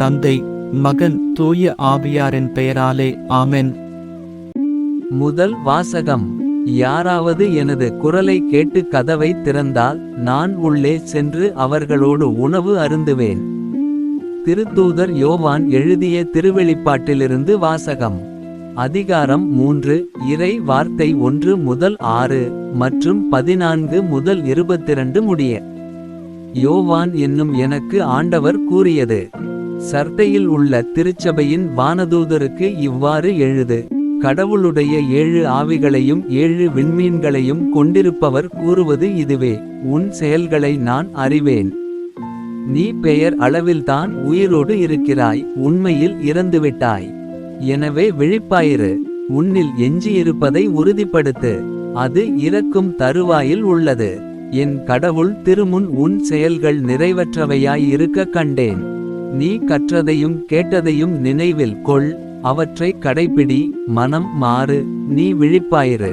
தந்தை மகன் தூய ஆவியாரின் பெயராலே ஆமென். முதல் வாசகம் யாராவது எனது குரலை கேட்டு கதவை திறந்தால் நான் உள்ளே சென்று அவர்களோடு உணவு அருந்துவேன். திருத்தூதர் யோவான் எழுதிய திருவெளிப்பாட்டிலிருந்து வாசகம். அதிகாரம் மூன்று இறை வார்த்தை ஒன்று முதல் ஆறு மற்றும் பதினான்கு முதல் இருபத்திரண்டு முடிய. யோவான் என்னும் எனக்கு ஆண்டவர் கூறியது. சர்தையில் உள்ள திருச்சபையின் வானதூதருக்கு இவ்வாறு எழுது. கடவுளுடைய ஏழு ஆவிகளையும் ஏழு விண்மீன்களையும் கொண்டிருப்பவர் கூறுவது இதுவே. உன் செயல்களை நான் அறிவேன். நீ பெயர் அளவில்தான் உயிரோடு இருக்கிறாய். உண்மையில் இறந்துவிட்டாய். எனவே விழிப்பாயிரு. உன்னில் எஞ்சியிருப்பதை உறுதிப்படுத்து. அது இறக்கும் தருவாயில் உள்ளது. என் கடவுள் திருமுன் உன் செயல்கள் நிறைவற்றவையாய் இருக்க கண்டேன். நீ கற்றதையும் கேட்டதையும் நினைவில் கொள் அவற்றை கடைப்பிடி மனம் மாறு நீ விழிப்பாயிரு.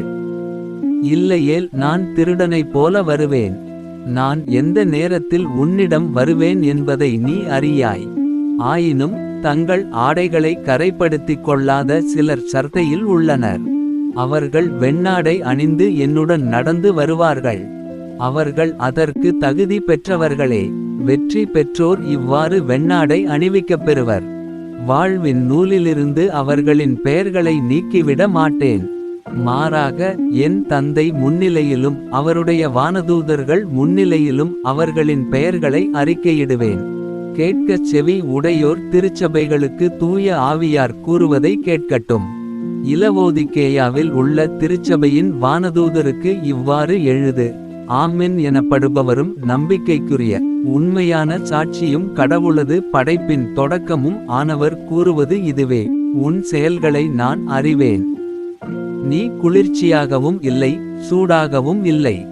இல்லையேல் நான் திருடனைப் போல வருவேன். நான் எந்த நேரத்தில் உன்னிடம் வருவேன் என்பதை நீ அறியாய். ஆயினும் தங்கள் ஆடைகளை கரைப்படுத்திக் கொள்ளாத சிலர் சர்தையில் உள்ளனர். அவர்கள் வெண்ணாடை அணிந்து என்னுடன் நடந்து வருவார்கள். அவர்கள் அதற்கு தகுதி பெற்றவர்களே. வெற்றி பெற்றோர் இவ்வாறு வெண்ணாடை அணிவிக்கப் பெறுவர். வாழ்வின் நூலிலிருந்து அவர்களின் பெயர்களை நீக்கிவிட மாட்டேன். மாறாக என் தந்தை முன்னிலையிலும் அவருடைய வானதூதர்கள் முன்னிலையிலும் அவர்களின் பெயர்களை அறிக்கையிடுவேன். கேட்கச் செவி உடையோர் திருச்சபைகளுக்கு தூய ஆவியார் கூறுவதை கேட்கட்டும். இலவோதிக்கேயாவில் உள்ள திருச்சபையின் வானதூதருக்கு இவ்வாறு எழுது ஆமின் எனப்படுபவரும் நம்பிக்கைக்குரிய உண்மையான சாட்சியும் கடவுளது படைப்பின் தொடக்கமும் ஆனவர் கூறுவது இதுவே. உன் செயல்களை நான் அறிவேன். நீ குளிர்ச்சியாகவும் இல்லை சூடாகவும் இல்லை.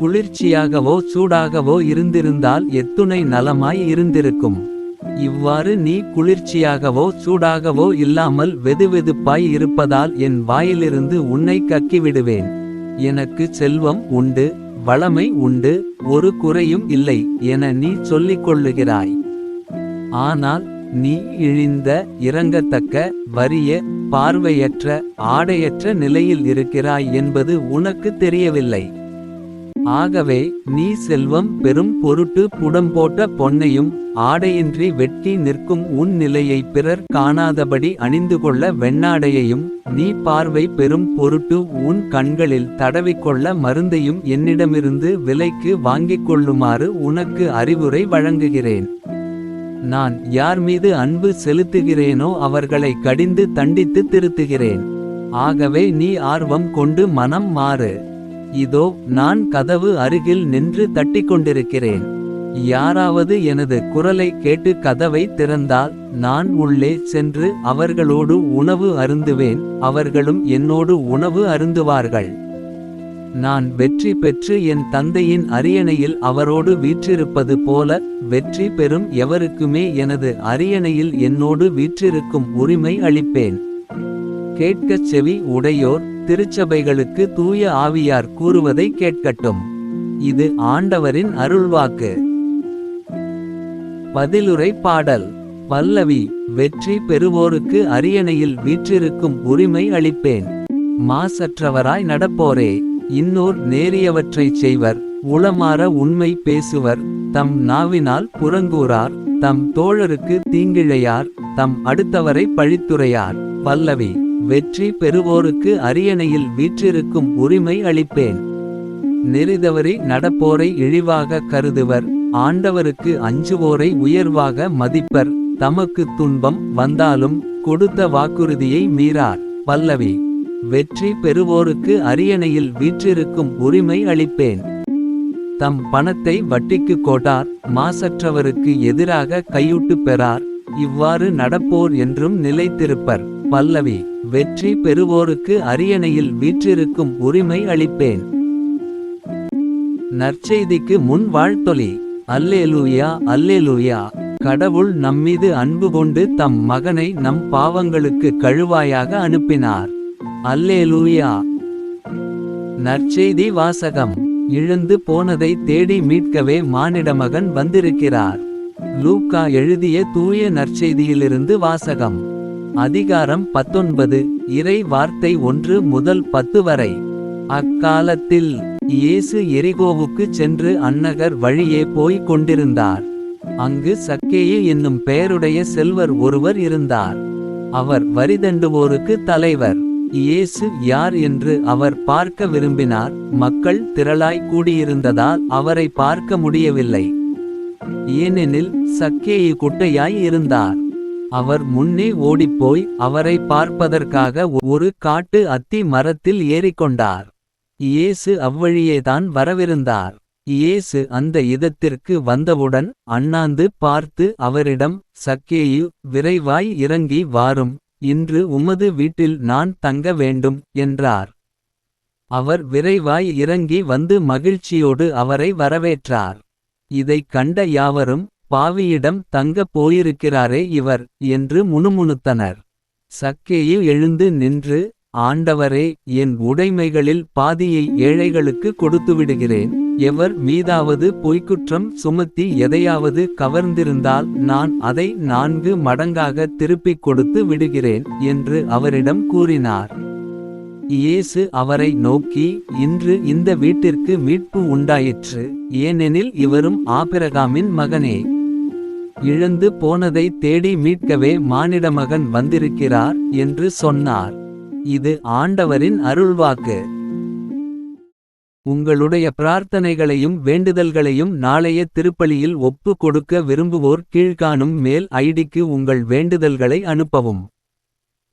குளிர்ச்சியாகவோ சூடாகவோ இருந்திருந்தால் எத்துணை நலமாய் இருந்திருக்கும். இவ்வாறு நீ குளிர்ச்சியாகவோ சூடாகவோ இல்லாமல் வெதுவெதுப்பாய் இருப்பதால் என் வாயிலிருந்து உன்னை கக்கிவிடுவேன். எனக்கு செல்வம் உண்டு. வளமை உண்டு ஒரு குறையும் இல்லை என நீ சொல்லிக் கொள்ளுகிறாய் ஆனால் நீ இழிந்த இறங்கத்தக்க வறிய பார்வையற்ற ஆடையற்ற நிலையில் இருக்கிறாய் என்பது உனக்கு தெரியவில்லை. ஆகவே நீ செல்வம் பெரும் பொருட்டு புடம்போட்ட பொன்னையும் ஆடையின்றி வெட்டி நிற்கும் உன் நிலையை பிறர் காணாதபடி அணிந்து கொள்ள வெண்ணாடையையும் நீ பார்வை பெரும் பொருட்டு உன் கண்களில் தடவிக்கொள்ள மருந்தையும் என்னிடமிருந்து விலைக்கு வாங்கிக் கொள்ளுமாறு உனக்கு அறிவுரை வழங்குகிறேன். நான் யார் மீது அன்பு செலுத்துகிறேனோ அவர்களை கடிந்து தண்டித்து திருத்துகிறேன். ஆகவே நீ ஆர்வம் கொண்டு மனம் மாறு. இதோ நான் கதவு அருகில் நின்று தட்டிக் கொண்டிருக்கிறேன் யாராவது எனது குரலை கேட்டு கதவை திறந்தால் நான் உள்ளே சென்று அவர்களோடு உணவு அருந்துவேன் அவர்களும் என்னோடு உணவு அருந்துவார்கள். நான் வெற்றி பெற்று என் தந்தையின் அரியணையில் அவரோடு வீற்றிருப்பது போல வெற்றி பெறும் எவருக்குமே எனது அரியணையில் என்னோடு வீற்றிருக்கும் உரிமை அளிப்பேன். கேட்கச் செவி உடையோர் திருச்சபைகளுக்கு தூய ஆவியார் கூறுவதை கேட்கட்டும். இது ஆண்டவரின் அருள்வாக்கு. பதிலுரை பாடல். பல்லவி வெற்றி பெறுவோருக்கு அரியணையில் வீற்றிருக்கும் உரிமை அளிப்பேன். மாசற்றவராய் நடப்போரே இன்னோர் நேரியவற்றைச் செய்வர் உளமாற உண்மை பேசுவர் தம் நாவினால் புறங்கூறார் தம் தோழருக்கு தீங்கிழையார் தம் அடுத்தவரை பழித்துரையார் பல்லவி வெற்றி பெறுவோருக்கு அரியணையில் வீற்றிருக்கும் உரிமை அளிப்பேன். நெறிதவறி நடப்போரை இழிவாக கருதுவர். ஆண்டவருக்கு அஞ்சுவோரை உயர்வாக மதிப்பர். தமக்கு துன்பம் வந்தாலும் கொடுத்த வாக்குறுதியை மீறார். பல்லவி வெற்றி பெறுவோருக்கு அரியணையில் வீற்றிருக்கும் உரிமை அளிப்பேன். தம் பணத்தை வட்டிக்கு கோட்டார். மாசற்றவருக்கு எதிராக கையூட்டு பெறார். இவ்வாறு நடப்போர் என்றும் நிலைத்திருப்பர். பல்லவி வெற்றி பெறுவோருக்கு அரியணையில் வீற்றிருக்கும் உரிமை அளிப்பேன். நற்செய்திக்கு முன் வாழ்த்தொலி அல்லேலூயா அல்லேலூயா கடவுள் நம்மீது அன்பு கொண்டு தம் மகனை நம் பாவங்களுக்கு கழுவாயாக அனுப்பினார். அல்லேலூயா. நற்செய்தி வாசகம் இழந்து போனதை தேடி மீட்கவே மானிடமகன் வந்திருக்கிறார். லூக்கா எழுதிய தூய நற்செய்தியிலிருந்து வாசகம். அதிகாரம் பத்தொன்பது இறை வார்த்தை ஒன்று முதல் பத்து வரை. அக்காலத்தில் இயேசு எரிகோவுக்குச் சென்று அன்னகர் வழியே போய்க் கொண்டிருந்தார். அங்கு சக்கேயு என்னும் பெயருடைய செல்வர் ஒருவர் இருந்தார். அவர் வரிதண்டுவோருக்கு தலைவர். இயேசு யார் என்று அவர் பார்க்க விரும்பினார். மக்கள் திரளாய் கூடியிருந்ததால் அவரை பார்க்க முடியவில்லை. ஏனெனில் சக்கேயு குட்டையாய் இருந்தார். அவர் முன்னே ஓடிப்போய் அவரை பார்ப்பதற்காக ஒரு காட்டு அத்தி மரத்தில் ஏறிக்கொண்டார். இயேசு அவ்வழியேதான் வரவிருந்தார். இயேசு அந்த இதத்திற்கு வந்தவுடன் அண்ணாந்து பார்த்து அவரிடம் சக்கேயு விரைவாய் இறங்கி வாரும். இன்று உமது வீட்டில் நான் தங்க வேண்டும் என்றார். அவர் விரைவாய் இறங்கி வந்து மகிழ்ச்சியோடு அவரை வரவேற்றார். இதைக் கண்ட யாவரும் பாவியிடம் தங்கப் போயிருக்கிறாரே இவர் என்று முணுமுணுத்தனர். சக்கேயு எழுந்து நின்று ஆண்டவரே என் உடைமைகளில் பாதியை ஏழைகளுக்கு கொடுத்துவிடுகிறேன். எவர் மீதாவது பொய்க்குற்றம் சுமத்தி எதையாவது கவர்ந்திருந்தால் நான் அதை நான்கு மடங்காக திருப்பிக் கொடுத்து விடுகிறேன் என்று அவரிடம் கூறினார். இயேசு அவரை நோக்கி இன்று இந்த வீட்டிற்கு மீட்பு உண்டாயிற்று ஏனெனில் இவரும் ஆபிரகாமின் மகனே. இழந்து போனதை தேடி மீட்கவே மானிடமகன் வந்திருக்கிறார் என்று சொன்னார். இது ஆண்டவரின் அருள்வாக்கு. உங்களுடைய பிரார்த்தனைகளையும் வேண்டுதல்களையும் நாளைய திருப்பலியில் ஒப்பு கொடுக்க விரும்புவோர் கீழ்காணும் மேல் ஐடிக்கு உங்கள் வேண்டுதல்களை அனுப்பவும்.